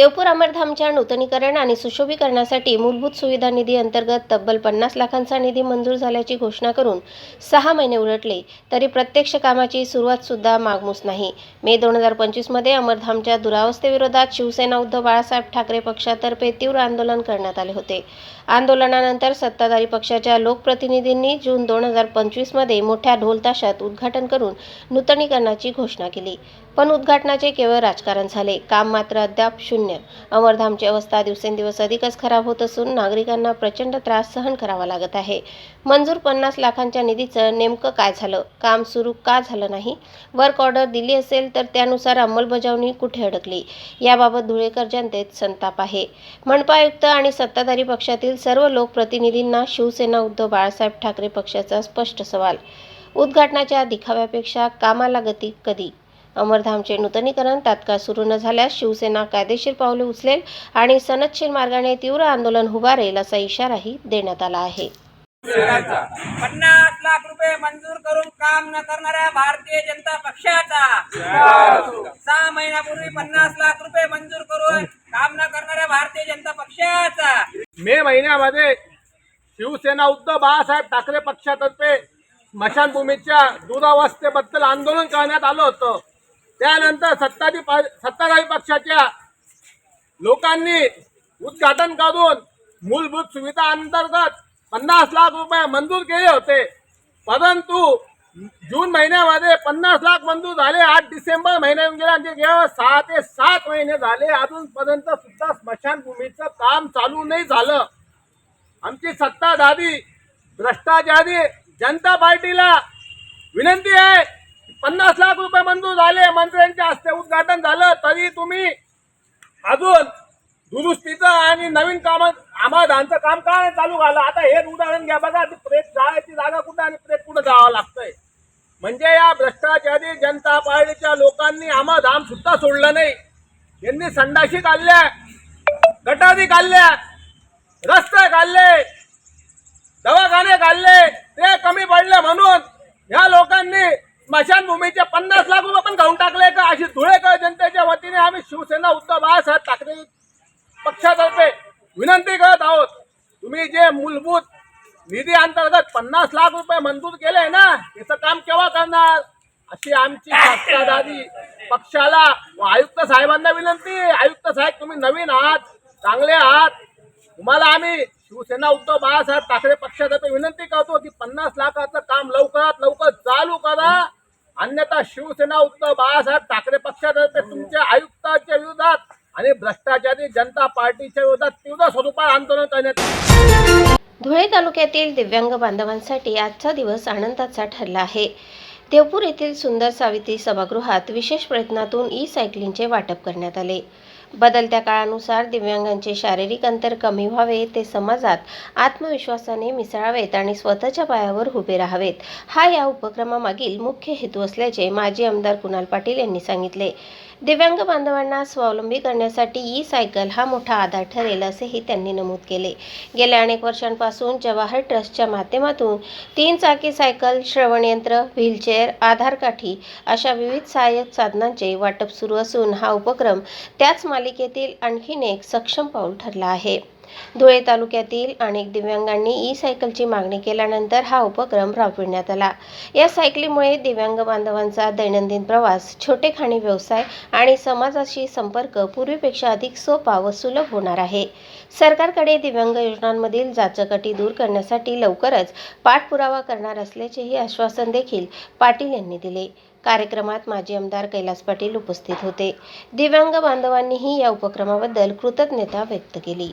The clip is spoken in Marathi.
देवपूर अमरधामच्या नूतनीकरण आणि सुशोभीकरणासाठी मूलभूत सुविधा निधी अंतर्गत तब्बल पन्नास लाखांचा निधी मंजूर झाल्याची घोषणा करून सहा महिने उलटले तरी प्रत्यक्ष कामाची सुरुवात सुद्धा मागमूस नाही. मे दोन हजार पंचवीसमध्ये अमरधामच्या दुरावस्थेविरोधात शिवसेना उद्धव बाळासाहेब ठाकरे पक्षातर्फे तीव्र आंदोलन करण्यात आले होते. आंदोलनानंतर सत्ताधारी पक्षाच्या लोकप्रतिनिधींनी जून दोन हजार पंचवीसमध्ये मोठ्या ढोलताशात उद्घाटन करून नूतनीकरणाची घोषणा केली. पण उद्घाटनाचे केवळ राजकारण झाले. काम मात्र अद्याप शून्य अमरधामची अवस्था दिवसेंदिवस अधिकच खराब होत असून नागरिकांना प्रचंड त्रास सहन करावा लागत आहे. मंजूर पन्नास लाखांच्या निधीचं नेमकं काय झालं? काम सुरू का झालं नाही? वर्क ऑर्डर दिली असेल तर त्यानुसार अंमलबजावणी कुठे अडकली? याबाबत धुळेकर जनतेत संताप आहे. मनपा आयुक्त आणि सत्ताधारी पक्षातील सर्व लोकप्रतिनिधींना शिवसेना उद्धव बाळासाहेब ठाकरे पक्षाचा स्पष्ट सवाल. उद्घाटनाच्या दिखाव्यापेक्षा कामाला गती कधी? अमरधामचे नूतनीकरण तात्काळ सुरू न झाल्यास शिवसेना कायदेशीर पावले उचलेल आणि सनदशीर मार्गाने तीव्र आंदोलन उभारेल असा इशाराही देण्यात आला आहे. पन्नास लाख रुपये मंजूर करून काम न करणाऱ्या भारतीय जनता पक्षाचा सहा महिन्यापूर्वी पन्नास लाख रुपये मंजूर करून काम न करणाऱ्या भारतीय जनता पक्षाचा. मे महिन्यामध्ये शिवसेना उद्धव बाळासाहेब ठाकरे पक्षातर्फे स्मशानभूमीच्या दुरावस्थेबद्दल आंदोलन करण्यात आलं होतं. त्यानंतर सत्ताधी सत्ताधारी पक्षाच्या लोकांनी उद्घाटन करून मूलभूत सुविधा अंतर्गत पन्नास लाख रुपये मंजूर केले होते. परंतु जून महिन्यामध्ये पन्नास लाख मंजूर झाले. आठ डिसेंबर महिन्यात गेला म्हणजे केवळ सहा ते सात महिने झाले. अजूनपर्यंत सुद्धा स्मशानभूमीचं काम चालू नाही झालं. आमची सत्ताधारी भ्रष्टाचारी जनता पार्टीला विनंती आहे पन्नास लाख रुपये मंजूर झाले मंत्र्यांच्या हस्ते उद्घाटन झालं तरी तुम्ही अजून दुरुस्तीचं आणि नवीन काम आम्हादांचं काम का नाही चालू झालं? आता हे उदाहरण घ्या बघा ती प्रेत जायची जागा कुठं आणि प्रेत कुठं जावं लागतंय? म्हणजे या भ्रष्टाचारी जनता पार्टीच्या लोकांनी आम्हाधाम सुद्धा सोडलं नाही. यांनी संडाशी काढल्या गटारी काढल्या रस्ते काढले दवाखाने काढले ते कमी पडले म्हणून ह्या लोकांनी स्मशानभूमीचे पन्नास लाख रुपये पण खाऊन टाकले का? अशी धुळेकर जनतेच्या वतीने आम्ही शिवसेना उद्धव बाळासाहेब ठाकरे पक्षातर्फे विनंती करत आहोत. तुम्ही जे मूलभूत निधी अंतर्गत पन्नास लाख रुपये मंजूर केले ना याचं काम केव्हा करणार? अशी आमची सत्ताधारी पक्षाला व आयुक्त साहेबांना विनंती. आयुक्त साहेब तुम्ही नवीन आहात चांगले आहात. तुम्हाला आम्ही शिवसेना उद्धव बाळासाहेब ठाकरे पक्षातर्फे विनंती करतो की पन्नास लाखाचं काम लवकरात लवकर चालू करा. अन्यथा शिवसेना उत्तर बाळासाहेब ठाकरे पक्षातर्फे तुमच्या आयुक्ताच्या विरोधात आणि भ्रष्टाचारी जनता पार्टीच्या विरोधात तीव्र स्वरूपात आंदोलन करण्यात धुळे तालुक्यातील दिव्यांग बांधवांसाठी आजचा दिवस आनंदाचा ठरला आहे. देवपूर येथील सुंदर सावित्री सभागृहात विशेष प्रयत्नातून ई सायकलिंगचे वाटप करण्यात आले. बदलत्या काळानुसार दिव्यांगांचे शारीरिक अंतर कमी व्हावे ते समाजात आत्मविश्वासाने मिसळावेत आणि स्वतःच्या पायावर उभे राहावेत. हा या उपक्रमामागील मुख्य हेतू असल्याचे माजी आमदार कुणाल पाटील यांनी सांगितले. दिव्यांग बांधवांना स्वावलंबी करण्यासाठी ई सायकल हा मोठा आधार ठरेल असेही त्यांनी नमूद केले. गेल्या अनेक वर्षांपासून जवाहर ट्रस्टच्या माध्यमातून तीन चाकी सायकल श्रवणयंत्र व्हीलचेअर आधार काठी अशा विविध सहाय्यक साधनांचे वाटप सुरू असून हा उपक्रम त्याच मालिकेतील आणखीन एक सक्षम पाऊल ठरला आहे. धुळे तालुक्यातील अनेक दिव्यांगांनी ई सायकलची मागणी केल्यानंतर हा उपक्रम राबविण्यात आला. या सायकलीमुळे दिव्यांग बांधवांचा दैनंदिन प्रवास छोटेखानी व्यवसाय आणि समाजाशी संपर्क पूर्वीपेक्षा अधिक सोपा व सुलभ होणार आहे. सरकारकडे दिव्यांग योजनांमधील जाचकटी दूर करण्यासाठी लवकरच पाठपुरावा करणार असल्याचेही आश्वासन देखील पाटील यांनी दिले. कार्यक्रमात माजी आमदार कैलास पाटील उपस्थित होते. दिव्यांग बांधवांनीही या उपक्रमाबद्दल कृतज्ञता व्यक्त केली.